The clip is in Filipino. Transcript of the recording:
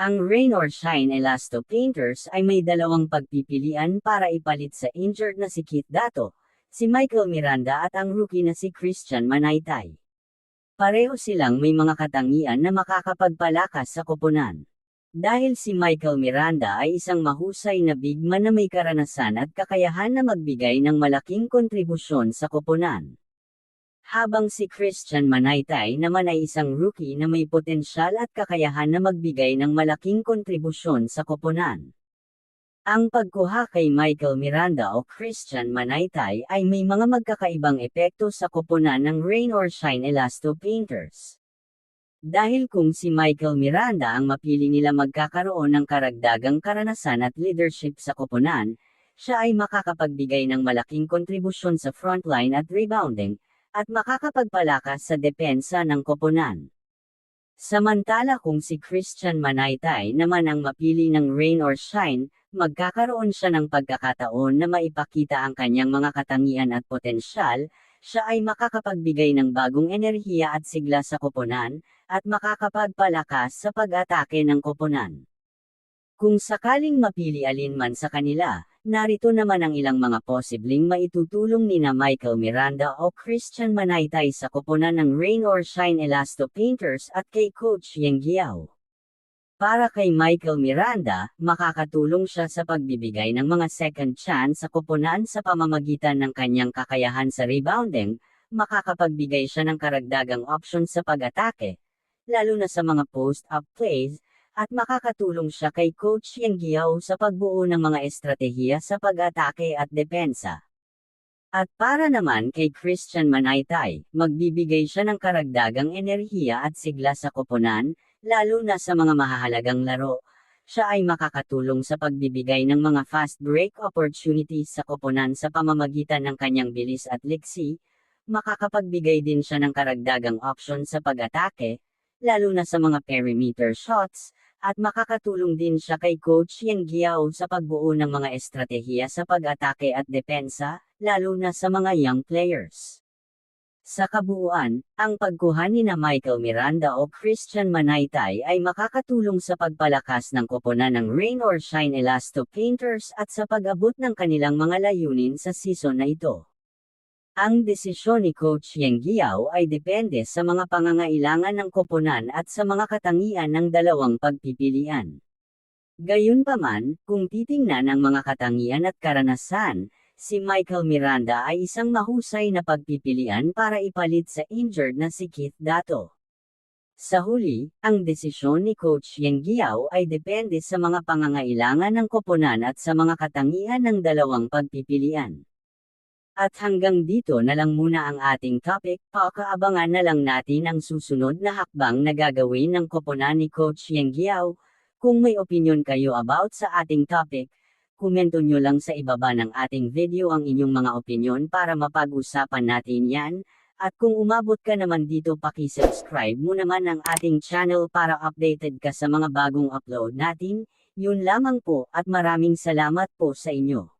Ang Rain or Shine Elasto Painters ay may dalawang pagpipilian para ipalit sa injured na si Keith Dato, si Michael Miranda at ang rookie na si Christian Manaytay. Pareho silang may mga katangian na makakapagpalakas sa koponan. Dahil si Michael Miranda ay isang mahusay na bigman na may karanasan at kakayahan na magbigay ng malaking kontribusyon sa koponan. Habang si Christian Manaytay naman ay isang rookie na may potensyal at kakayahan na magbigay ng malaking kontribusyon sa koponan. Ang pagkuha kay Michael Miranda o Christian Manaytay ay may mga magkakaibang epekto sa koponan ng Rain or Shine Elasto Painters. Dahil kung si Michael Miranda ang mapili nila magkakaroon ng karagdagang karanasan at leadership sa koponan, siya ay makakapagbigay ng malaking kontribusyon sa frontline at rebounding, at makakapagpalakas sa depensa ng koponan. Samantala kung si Christian Manaytay naman ang mapili ng rain or shine, magkakaroon siya ng pagkakataon na maipakita ang kanyang mga katangian at potensyal, siya ay makakapagbigay ng bagong enerhiya at sigla sa koponan, at makakapagpalakas sa pag-atake ng koponan. Kung sakaling mapili alinman sa kanila, narito naman ang ilang mga posibleng maitutulong ni na Michael Miranda o Christian Manaytay sa koponan ng Rain or Shine Elasto Painters at kay Coach Yeng Giao. Para kay Michael Miranda, makakatulong siya sa pagbibigay ng mga second chance sa koponan sa pamamagitan ng kanyang kakayahan sa rebounding, makakapagbigay siya ng karagdagang option sa pag-atake, lalo na sa mga post-up plays, at makakatulong siya kay Coach Yang Giao sa pagbuo ng mga estratehiya sa pag-atake at depensa. At para naman kay Christian Manaytay, magbibigay siya ng karagdagang enerhiya at sigla sa koponan, lalo na sa mga mahahalagang laro. Siya ay makakatulong sa pagbibigay ng mga fast break opportunities sa koponan sa pamamagitan ng kanyang bilis at liksi, makakapagbigay din siya ng karagdagang option sa pag-atake, lalo na sa mga perimeter shots, at makakatulong din siya kay Coach Yang Giao sa pagbuo ng mga estratehiya sa pag-atake at depensa, lalo na sa mga young players. Sa kabuuan, ang pagkuha ni na Michael Miranda o Christian Manaytay ay makakatulong sa pagpalakas ng koponan ng Rain or Shine Elasto Painters at sa pag-abot ng kanilang mga layunin sa season na ito. Ang desisyon ni Coach Yang Giao ay depende sa mga pangangailangan ng koponan at sa mga katangian ng dalawang pagpipilian. Gayunpaman, kung titingnan ang mga katangian at karanasan, si Michael Miranda ay isang mahusay na pagpipilian para ipalit sa injured na si Keith Dato. Sa huli, ang desisyon ni Coach Yang Giao ay depende sa mga pangangailangan ng koponan at sa mga katangian ng dalawang pagpipilian. At hanggang dito na lang muna ang ating topic, pakaabangan na lang natin ang susunod na hakbang na gagawin ng koponan ni Coach Yang Giao. Kung may opinion kayo about sa ating topic, komento nyo lang sa ibaba ng ating video ang inyong mga opinion para mapag-usapan natin yan. At kung umabot ka naman dito paki-subscribe mo naman ang ating channel para updated ka sa mga bagong upload natin. Yun lamang po at maraming salamat po sa inyo.